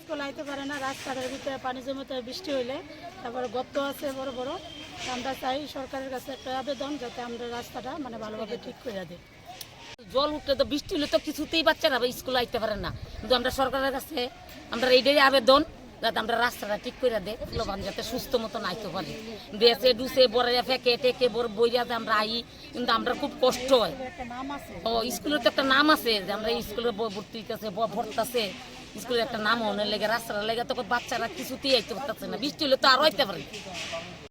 School আইতে পারে না রাস্তাটার ভিতরে পানি জমে বৃষ্টি হইলে, তারপরে গর্ত আছে বড় বড় আমরা চাই সরকারের কাছে একটা আবেদন যাতে আমরা রাস্তাটা মানে ভালোভাবে ঠিক করে দেয় জল উঠলে তো বৃষ্টি হলে তো কিছুতেই বাচ্চারা স্কুলে আইতে পারে না। কিন্তু আমরা সরকারের কাছে আমরা এইটাই আবেদন। যাতে আমরা রাস্তাটা ঠিক করে দেয় যাতে সুস্থ মতো নাইতে পারি বেসে ডুসে বড় ফেকে টেকে বড় বইয়াতে আমরা আই, কিন্তু আমরা খুব কষ্ট হয়। ও স্কুলের তো একটা নাম আছে যে আমরা স্কুলে ভর্তি আছে ভর্তাছে। স্কুলের একটা নাম অনেক লেগে রাস্তাটা লেগে তখন বাচ্চারা কিছুতেই আইতে পারতেছে না। বৃষ্টি হলে তো আরও আইতে পারে।